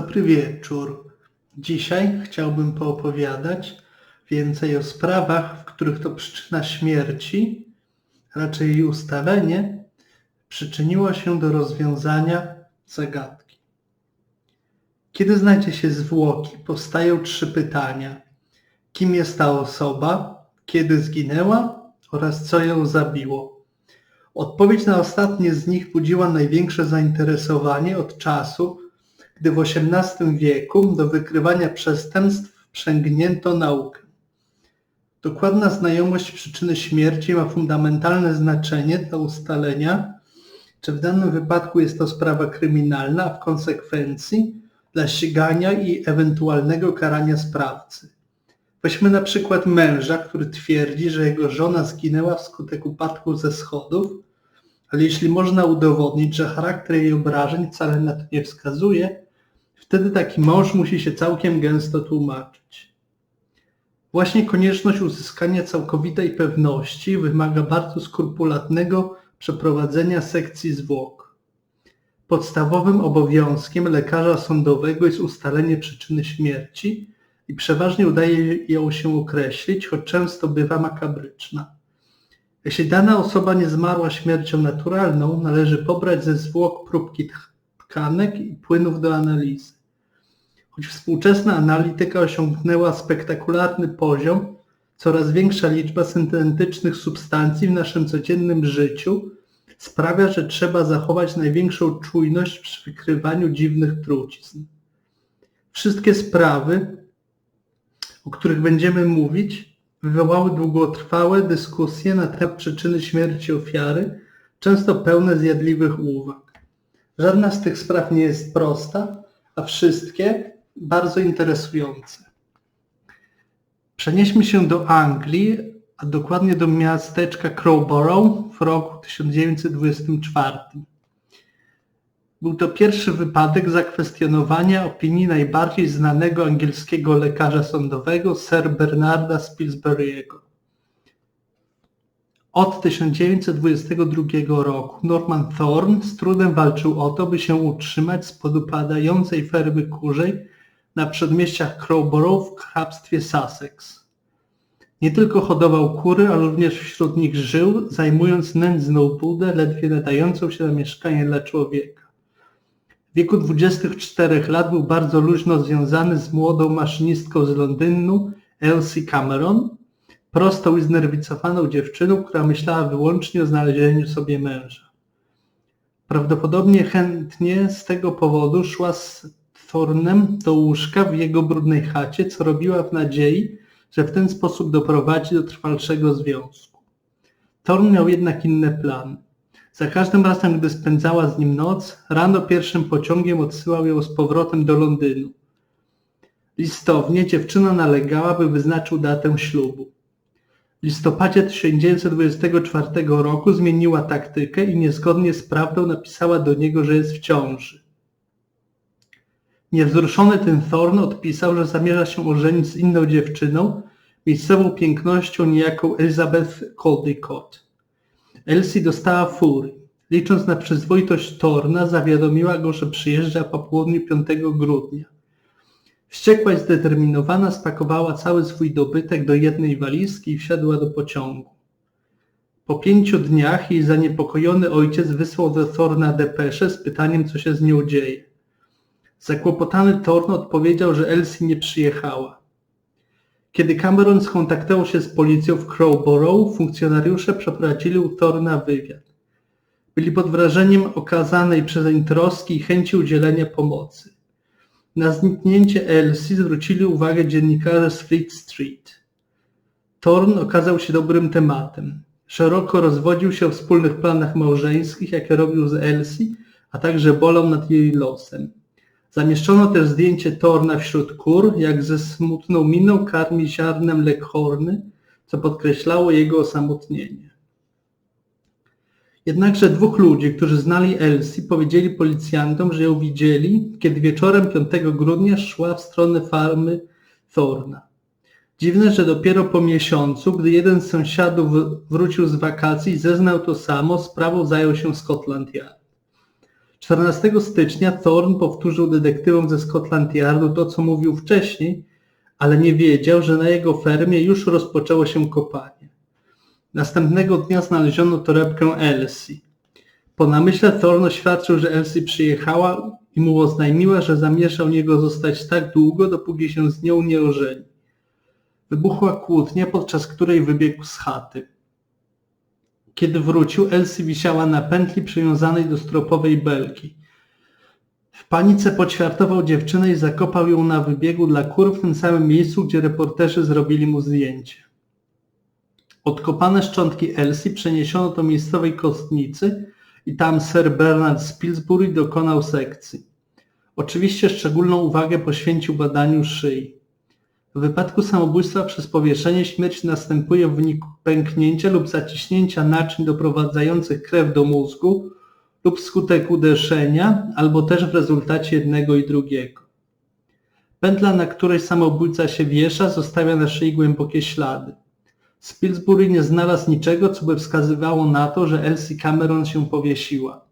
Dobry wieczór. Dzisiaj chciałbym poopowiadać więcej o sprawach, w których to przyczyna śmierci, raczej jej ustalenie, przyczyniło się do rozwiązania zagadki. Kiedy znajdzie się zwłoki, powstają trzy pytania. Kim jest ta osoba, kiedy zginęła oraz co ją zabiło. Odpowiedź na ostatnie z nich budziła największe zainteresowanie od czasu, gdy w XVIII wieku do wykrywania przestępstw przęgnięto naukę. Dokładna znajomość przyczyny śmierci ma fundamentalne znaczenie dla ustalenia, czy w danym wypadku jest to sprawa kryminalna, a w konsekwencji dla ścigania i ewentualnego karania sprawcy. Weźmy na przykład męża, który twierdzi, że jego żona zginęła wskutek upadku ze schodów, ale jeśli można udowodnić, że charakter jej obrażeń wcale na to nie wskazuje, wtedy taki mąż musi się całkiem gęsto tłumaczyć. Właśnie konieczność uzyskania całkowitej pewności wymaga bardzo skrupulatnego przeprowadzenia sekcji zwłok. Podstawowym obowiązkiem lekarza sądowego jest ustalenie przyczyny śmierci i przeważnie udaje ją się określić, choć często bywa makabryczna. Jeśli dana osoba nie zmarła śmiercią naturalną, należy pobrać ze zwłok próbki tkanek i płynów do analizy. Choć współczesna analityka osiągnęła spektakularny poziom, coraz większa liczba syntetycznych substancji w naszym codziennym życiu sprawia, że trzeba zachować największą czujność przy wykrywaniu dziwnych trucizn. Wszystkie sprawy, o których będziemy mówić, wywołały długotrwałe dyskusje na temat przyczyny śmierci ofiary, często pełne zjadliwych uwag. Żadna z tych spraw nie jest prosta, a wszystkie bardzo interesujące. Przenieśmy się do Anglii, a dokładnie do miasteczka Crowborough w roku 1924. Był to pierwszy wypadek zakwestionowania opinii najbardziej znanego angielskiego lekarza sądowego Sir Bernarda Spilsbury'ego. Od 1922 roku Norman Thorne z trudem walczył o to, by się utrzymać spod upadającej fermy kurzej na przedmieściach Crowborough w hrabstwie Sussex. Nie tylko hodował kury, ale również wśród nich żył, zajmując nędzną budę, ledwie nadającą się na mieszkanie dla człowieka. W wieku 24 lat był bardzo luźno związany z młodą maszynistką z Londynu, Elsie Cameron, prostą i znerwicowaną dziewczyną, która myślała wyłącznie o znalezieniu sobie męża. Prawdopodobnie chętnie z tego powodu szła z Thornem do łóżka w jego brudnej chacie, co robiła w nadziei, że w ten sposób doprowadzi do trwalszego związku. Thorn miał jednak inne plany. Za każdym razem, gdy spędzała z nim noc, rano pierwszym pociągiem odsyłał ją z powrotem do Londynu. Listownie dziewczyna nalegała, by wyznaczył datę ślubu. W listopadzie 1924 roku zmieniła taktykę i niezgodnie z prawdą napisała do niego, że jest w ciąży. Niewzruszony ten Thorn odpisał, że zamierza się ożenić z inną dziewczyną, miejscową pięknością niejaką Elizabeth Caldecott. Elsie dostała furii. Licząc na przyzwoitość Torna, zawiadomiła go, że przyjeżdża po południu 5 grudnia. Wściekła i zdeterminowana spakowała cały swój dobytek do jednej walizki i wsiadła do pociągu. Po pięciu dniach jej zaniepokojony ojciec wysłał do Thorna depeszę z pytaniem, co się z nią dzieje. Zakłopotany Thorn odpowiedział, że Elsie nie przyjechała. Kiedy Cameron skontaktował się z policją w Crowborough, funkcjonariusze przeprowadzili u Thorna wywiad. Byli pod wrażeniem okazanej przezeń troski i chęci udzielenia pomocy. Na zniknięcie Elsie zwrócili uwagę dziennikarze z Fleet Street. Thorn okazał się dobrym tematem. Szeroko rozwodził się o wspólnych planach małżeńskich, jakie robił z Elsie, a także bolą nad jej losem. Zamieszczono też zdjęcie Torna wśród kur, jak ze smutną miną karmi ziarnem leghorny, co podkreślało jego osamotnienie. Jednakże dwóch ludzi, którzy znali Elsie, powiedzieli policjantom, że ją widzieli, kiedy wieczorem 5 grudnia szła w stronę farmy Thorna. Dziwne, że dopiero po miesiącu, gdy jeden z sąsiadów wrócił z wakacji i zeznał to samo, sprawą zajął się Scotland Yard. 14 stycznia Thorne powtórzył detektywom ze Scotland Yardu to, co mówił wcześniej, ale nie wiedział, że na jego fermie już rozpoczęło się kopanie. Następnego dnia znaleziono torebkę Elsie. Po namyśle Thorne oświadczył, że Elsie przyjechała i mu oznajmiła, że zamierza u niego zostać tak długo, dopóki się z nią nie ożeni. Wybuchła kłótnia, podczas której wybiegł z chaty. Kiedy wrócił, Elsie wisiała na pętli przywiązanej do stropowej belki. W panice poćwiartował dziewczynę i zakopał ją na wybiegu dla kur w tym samym miejscu, gdzie reporterzy zrobili mu zdjęcie. Odkopane szczątki Elsie przeniesiono do miejscowej kostnicy i tam Sir Bernard Spilsbury dokonał sekcji. Oczywiście szczególną uwagę poświęcił badaniu szyi. W wypadku samobójstwa przez powieszenie śmierć następuje w wyniku pęknięcia lub zaciśnięcia naczyń doprowadzających krew do mózgu lub skutek uderzenia, albo też w rezultacie jednego i drugiego. Pętla, na której samobójca się wiesza, zostawia na szyi głębokie ślady. Spilsbury nie znalazł niczego, co by wskazywało na to, że Elsie Cameron się powiesiła.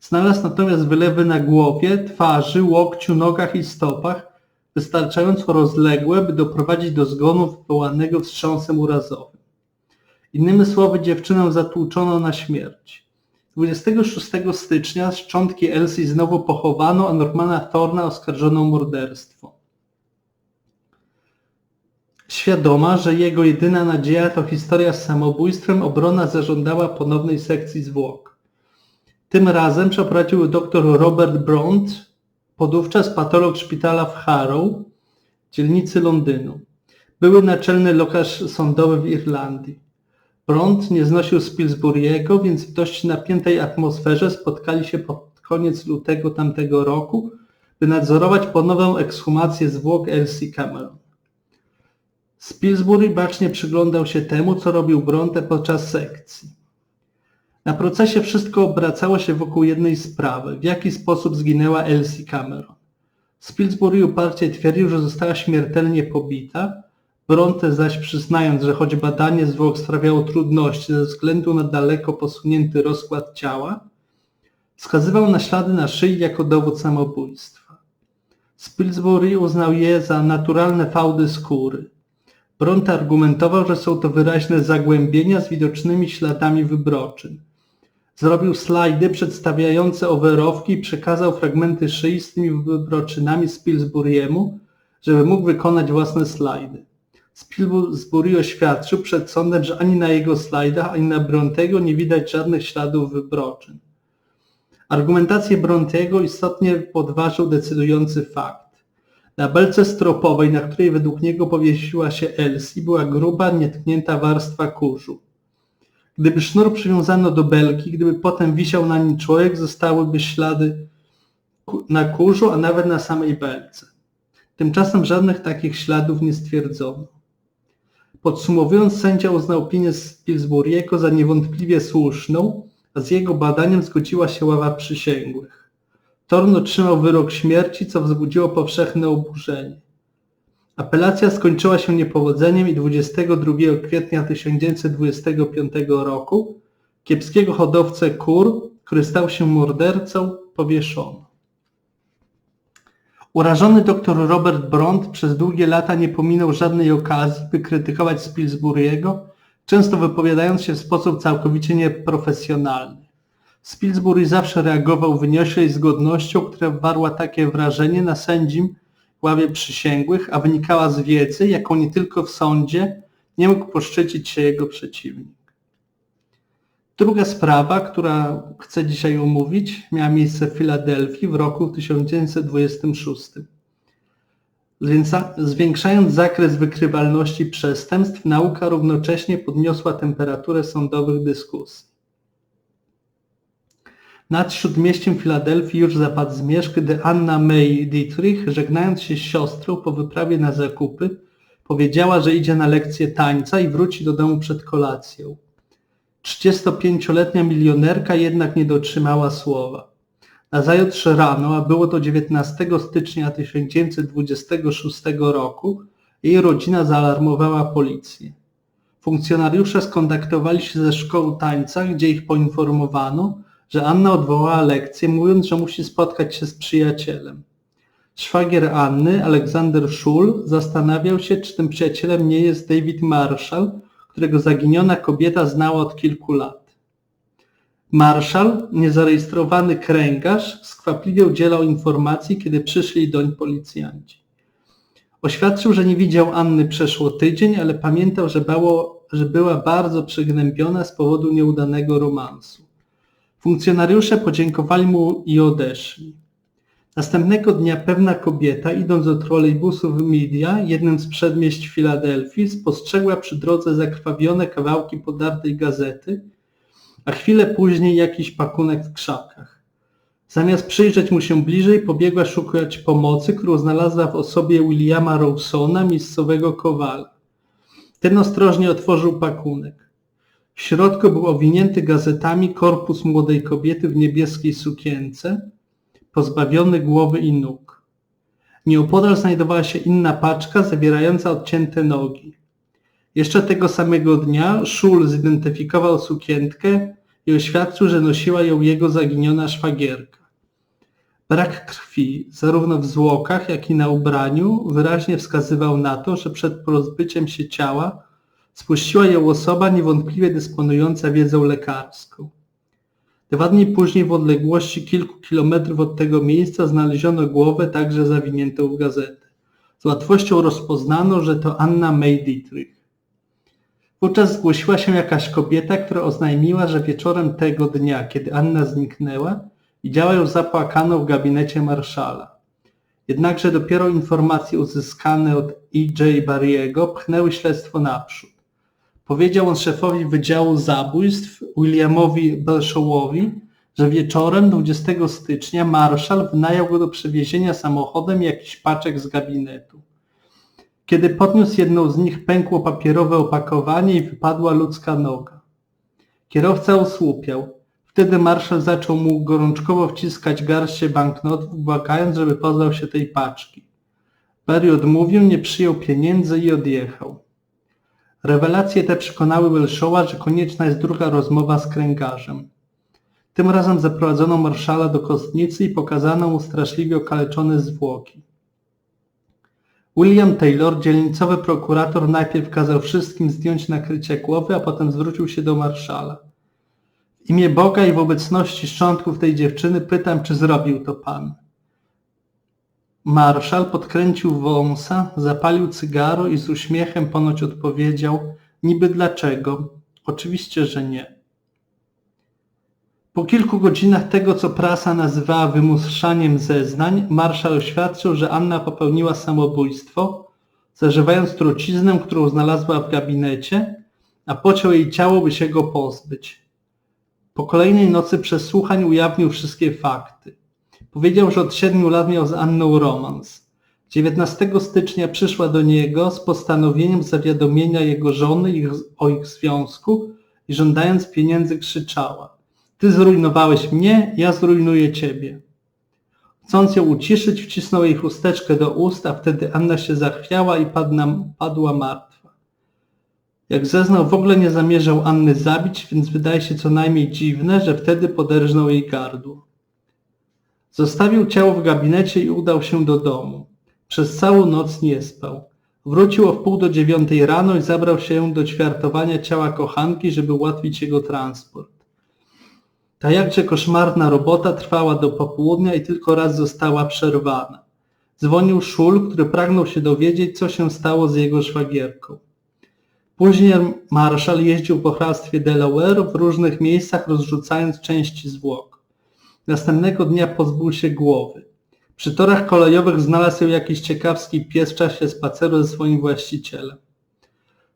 Znalazł natomiast wylewy na głowie, twarzy, łokciu, nogach i stopach, wystarczająco rozległe, by doprowadzić do zgonu wywołanego wstrząsem urazowym. Innymi słowy, dziewczynę zatłuczono na śmierć. 26 stycznia szczątki Elsie znowu pochowano, a Normana Thorna oskarżono o morderstwo. Świadoma, że jego jedyna nadzieja to historia z samobójstwem, obrona zażądała ponownej sekcji zwłok. Tym razem przeprowadził dr Robert Bront, podówczas patolog szpitala w Harrow, dzielnicy Londynu. Były naczelny lekarz sądowy w Irlandii. Bront nie znosił Spilsbury'ego, więc w dość napiętej atmosferze spotkali się pod koniec lutego tamtego roku, by nadzorować ponowną ekshumację zwłok Elsie Cameron. Spilsbury bacznie przyglądał się temu, co robił Bronte podczas sekcji. Na procesie wszystko obracało się wokół jednej sprawy. W jaki sposób zginęła Elsie Cameron? Spilsbury uparcie twierdził, że została śmiertelnie pobita, Bronte zaś przyznając, że choć badanie zwłok sprawiało trudności ze względu na daleko posunięty rozkład ciała, wskazywał na ślady na szyi jako dowód samobójstwa. Spilsbury uznał je za naturalne fałdy skóry. Bronte argumentował, że są to wyraźne zagłębienia z widocznymi śladami wybroczyn. Zrobił slajdy przedstawiające owerowki i przekazał fragmenty szyi z tymi wybroczynami Spilsbury'emu, żeby mógł wykonać własne slajdy. Spilsbury oświadczył przed sądem, że ani na jego slajdach, ani na Brontego nie widać żadnych śladów wybroczyn. Argumentację Brontego istotnie podważył decydujący fakt. Na belce stropowej, na której według niego powiesiła się Elsie, była gruba, nietknięta warstwa kurzu. Gdyby sznur przywiązano do belki, gdyby potem wisiał na nim człowiek, zostałyby ślady na kurzu, a nawet na samej belce. Tymczasem żadnych takich śladów nie stwierdzono. Podsumowując, sędzia uznał opinię Pillsbury'ego za niewątpliwie słuszną, a z jego badaniem zgodziła się ława przysięgłych. Thorn otrzymał wyrok śmierci, co wzbudziło powszechne oburzenie. Apelacja skończyła się niepowodzeniem i 22 kwietnia 1925 roku kiepskiego hodowcę kur, który stał się mordercą, powieszono. Urażony dr Robert Bront przez długie lata nie pominął żadnej okazji, by krytykować Spilsbury'ego, często wypowiadając się w sposób całkowicie nieprofesjonalny. Spilsbury zawsze reagował wyniośle i z godnością, która warła takie wrażenie na sędzim, ławie przysięgłych, a wynikała z wiedzy, jaką nie tylko w sądzie nie mógł poszczycić się jego przeciwnik. Druga sprawa, która chcę dzisiaj omówić, miała miejsce w Filadelfii w roku 1926. Zwiększając zakres wykrywalności przestępstw, nauka równocześnie podniosła temperaturę sądowych dyskusji. Nad śródmieściem Filadelfii już zapadł zmierzch, gdy Anna May Dietrich, żegnając się z siostrą po wyprawie na zakupy, powiedziała, że idzie na lekcję tańca i wróci do domu przed kolacją. 35-letnia milionerka jednak nie dotrzymała słowa. Nazajutrz rano, a było to 19 stycznia 1926 roku, jej rodzina zaalarmowała policję. Funkcjonariusze skontaktowali się ze szkołą tańca, gdzie ich poinformowano, że Anna odwołała lekcję, mówiąc, że musi spotkać się z przyjacielem. Szwagier Anny, Aleksander Schul, zastanawiał się, czy tym przyjacielem nie jest David Marshall, którego zaginiona kobieta znała od kilku lat. Marszał, niezarejestrowany kręgarz, skwapliwie udzielał informacji, kiedy przyszli doń policjanci. Oświadczył, że nie widział Anny przeszło tydzień, ale pamiętał, że, bało, że była bardzo przygnębiona z powodu nieudanego romansu. Funkcjonariusze podziękowali mu i odeszli. Następnego dnia pewna kobieta, idąc do w Media, jednym z przedmieść Filadelfii, spostrzegła przy drodze zakrwawione kawałki podartej gazety, a chwilę później jakiś pakunek w krzakach. Zamiast przyjrzeć mu się bliżej, pobiegła szukać pomocy, którą znalazła w osobie Williama Rawsona, miejscowego kowala. Ten ostrożnie otworzył pakunek. W środku był owinięty gazetami korpus młodej kobiety w niebieskiej sukience, pozbawiony głowy i nóg. Nieopodal znajdowała się inna paczka zawierająca odcięte nogi. Jeszcze tego samego dnia Szul zidentyfikował sukienkę i oświadczył, że nosiła ją jego zaginiona szwagierka. Brak krwi, zarówno w zwłokach, jak i na ubraniu, wyraźnie wskazywał na to, że przed pozbyciem się ciała spuściła ją osoba niewątpliwie dysponująca wiedzą lekarską. Dwa dni później w odległości kilku kilometrów od tego miejsca znaleziono głowę także zawiniętą w gazetę. Z łatwością rozpoznano, że to Anna May Dietrich. Wówczas zgłosiła się jakaś kobieta, która oznajmiła, że wieczorem tego dnia, kiedy Anna zniknęła, widziała ją zapłakaną w gabinecie marszala. Jednakże dopiero informacje uzyskane od E.J. Barriego pchnęły śledztwo naprzód. Powiedział on szefowi Wydziału Zabójstw Williamowi Belshawowi, że wieczorem 20 stycznia marszał wynajął go do przewiezienia samochodem jakiś paczek z gabinetu. Kiedy podniósł jedną z nich, pękło papierowe opakowanie i wypadła ludzka noga. Kierowca osłupiał. Wtedy marszał zaczął mu gorączkowo wciskać garście banknotów, błagając, żeby pozbył się tej paczki. Barry odmówił, nie przyjął pieniędzy i odjechał. Rewelacje te przekonały Welshowa, że konieczna jest druga rozmowa z kręgarzem. Tym razem zaprowadzono marszala do kostnicy i pokazano mu straszliwie okaleczone zwłoki. William Taylor, dzielnicowy prokurator, najpierw kazał wszystkim zdjąć nakrycie głowy, a potem zwrócił się do marszala. W imię Boga i w obecności szczątków tej dziewczyny pytam, czy zrobił to pan. Marszał podkręcił wąsa, zapalił cygaro i z uśmiechem ponoć odpowiedział: Niby dlaczego? Oczywiście, że nie. Po kilku godzinach tego, co prasa nazywała wymuszaniem zeznań, marszał oświadczył, że Anna popełniła samobójstwo, zażywając truciznę, którą znalazła w gabinecie, a pociął jej ciało, by się go pozbyć. Po kolejnej nocy przesłuchań ujawnił wszystkie fakty. Powiedział, że od siedmiu lat miał z Anną romans. 19 stycznia przyszła do niego z postanowieniem zawiadomienia jego żony ich, o ich związku i żądając pieniędzy krzyczała. Ty zrujnowałeś mnie, ja zrujnuję ciebie. Chcąc ją uciszyć, wcisnął jej chusteczkę do ust, a wtedy Anna się zachwiała i padna, padła martwa. Jak zeznał, w ogóle nie zamierzał Anny zabić, więc wydaje się co najmniej dziwne, że wtedy poderżnął jej gardło. Zostawił ciało w gabinecie i udał się do domu. Przez całą noc nie spał. Wrócił o wpół do dziewiątej rano i zabrał się do ćwiartowania ciała kochanki, żeby ułatwić jego transport. Ta jakże koszmarna robota trwała do popołudnia i tylko raz została przerwana. Dzwonił Szul, który pragnął się dowiedzieć, co się stało z jego szwagierką. Później marszał jeździł po hrabstwie Delaware w różnych miejscach rozrzucając części zwłok. Następnego dnia pozbył się głowy. Przy torach kolejowych znalazł ją jakiś ciekawski pies w czasie spaceru ze swoim właścicielem.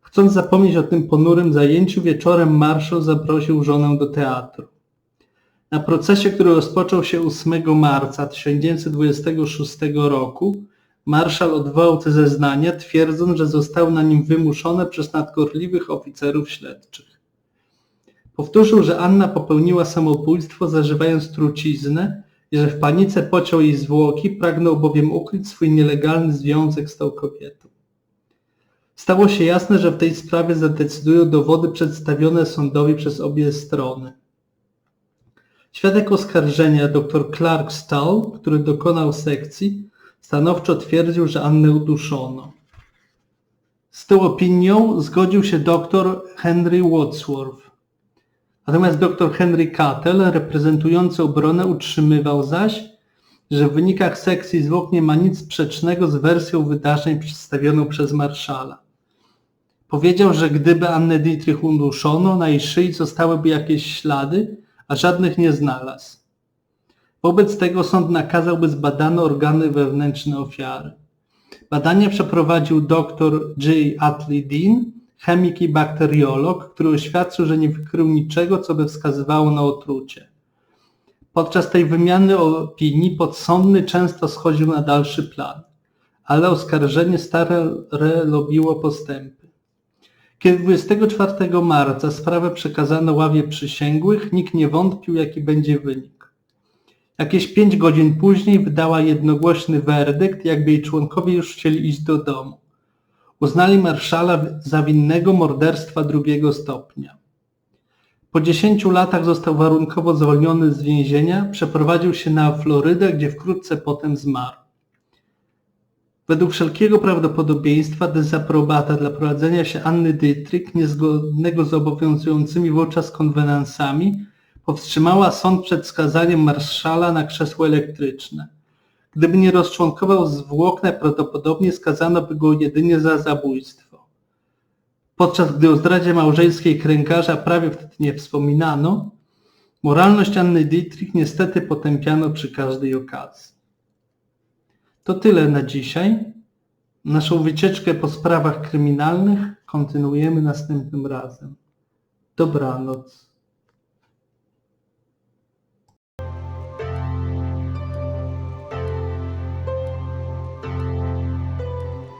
Chcąc zapomnieć o tym ponurym zajęciu, wieczorem marszał zaprosił żonę do teatru. Na procesie, który rozpoczął się 8 marca 1926 roku, marszał odwołał te zeznania, twierdząc, że zostały na nim wymuszone przez nadgorliwych oficerów śledczych. Powtórzył, że Anna popełniła samobójstwo zażywając truciznę i że w panice pociął jej zwłoki, pragnął bowiem ukryć swój nielegalny związek z tą kobietą. Stało się jasne, że w tej sprawie zadecydują dowody przedstawione sądowi przez obie strony. Świadek oskarżenia dr Clark Stahl, który dokonał sekcji, stanowczo twierdził, że Annę uduszono. Z tą opinią zgodził się dr Henry Wadsworth. Natomiast dr Henry Cattell, reprezentujący obronę, utrzymywał zaś, że w wynikach sekcji zwłok nie ma nic sprzecznego z wersją wydarzeń przedstawioną przez marszala. Powiedział, że gdyby Annę Dietrich uduszono, na jej szyi zostałyby jakieś ślady, a żadnych nie znalazł. Wobec tego sąd nakazał, by zbadano organy wewnętrzne ofiary. Badanie przeprowadził dr J. Atley Dean, chemik i bakteriolog, który oświadczył, że nie wykrył niczego, co by wskazywało na otrucie. Podczas tej wymiany opinii podsądny często schodził na dalszy plan, ale oskarżenie stare robiło postępy. Kiedy 24 marca sprawę przekazano ławie przysięgłych, nikt nie wątpił, jaki będzie wynik. Jakieś pięć godzin później wydała jednogłośny werdykt, jakby jej członkowie już chcieli iść do domu. Uznali marszala za winnego morderstwa drugiego stopnia. Po dziesięciu latach został warunkowo zwolniony z więzienia, przeprowadził się na Florydę, gdzie wkrótce potem zmarł. Według wszelkiego prawdopodobieństwa dezaprobata dla prowadzenia się Anny Dietrich, niezgodnego z obowiązującymi wówczas konwenansami, powstrzymała sąd przed skazaniem marszala na krzesło elektryczne. Gdyby nie rozczłonkował zwłok, najprawdopodobniej skazano by go jedynie za zabójstwo. Podczas gdy o zdradzie małżeńskiej kręgarza prawie wtedy nie wspominano, moralność Anny Dietrich niestety potępiano przy każdej okazji. To tyle na dzisiaj. Naszą wycieczkę po sprawach kryminalnych kontynuujemy następnym razem. Dobranoc.